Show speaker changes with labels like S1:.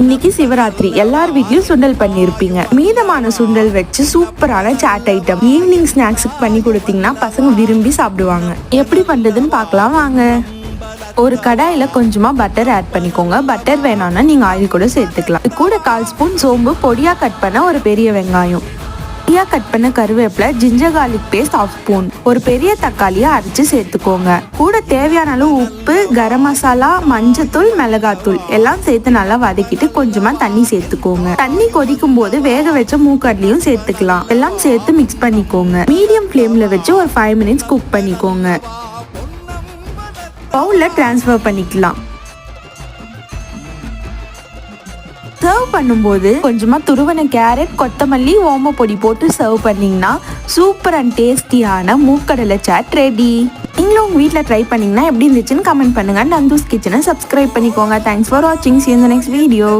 S1: இன்னைக்கு சிவராத்திரி. எல்லார் வீட்லயும் சுண்டல் பண்ணியிருப்பீங்க மீதமான சுண்டல் வச்சு சூப்பரான சாட் ஐட்டம் ஈவினிங் ஸ்நாக்ஸுக்கு பண்ணி கொடுத்தீங்கன்னா பசங்க விரும்பி சாப்பிடுவாங்க. எப்படி பண்றதுன்னு பார்க்கலாம் வாங்க. ஒரு கடாயில கொஞ்சமா பட்டர் ஆட் பண்ணிக்கோங்க. பட்டர் வேணாம்னா நீங்க ஆயில் கூட சேர்த்துக்கலாம். கூட கால் ஸ்பூன் சோம்பு பொடியா கட் பண்ண ஒரு பெரிய வெங்காயம். பொடியா கட் பண்ண கருவேப்பிலை ginger garlic paste half spoon ஒரு பெரிய தக்காளியை அரைச்சு சேர்த்துக்கோங்க. கூட தேவையான அளவு உப்பு கரம் மசாலா மஞ்சத்தூள் மிளகாத்தூள் எல்லாம் சேர்த்து நல்லா வதக்கிட்டு கொஞ்சமா தண்ணி சேர்த்துக்கோங்க. தண்ணி கொதிக்கும் போது வேக வச்ச மூக்கடலையும் சேர்த்துக்கலாம். எல்லாம் சேர்த்து மிக்ஸ் பண்ணிக்கோங்க. மீடியம் ஃப்ளேம்ல வச்சு ஒரு ஃபைவ் மினிட்ஸ் குக் பண்ணிக்கோங்க. பவுல்ல ட்ரான்ஸ்ஃபர் பண்ணிக்கலாம். சர்வ் பண்ணும்போது கொஞ்சமாக துருவன கேரட் கொத்தமல்லி ஓம பொடி போட்டு சர்வ் பண்ணீங்கன்னா சூப்பர் அண்ட் டேஸ்டியான மூக்கடலை சாட் ரெடி நீங்களும் உங்கள் வீட்டில் ட்ரை பண்ணிங்கன்னா எப்படி இருந்துச்சுன்னு கமெண்ட் பண்ணுங்க. நந்தூஸ் கிச்சனை சப்ஸ்கிரைப் பண்ணிக்கோங்க. தேங்க்ஸ் ஃபார் வாட்சிங் சி இந்த நெக்ஸ்ட் வீடியோ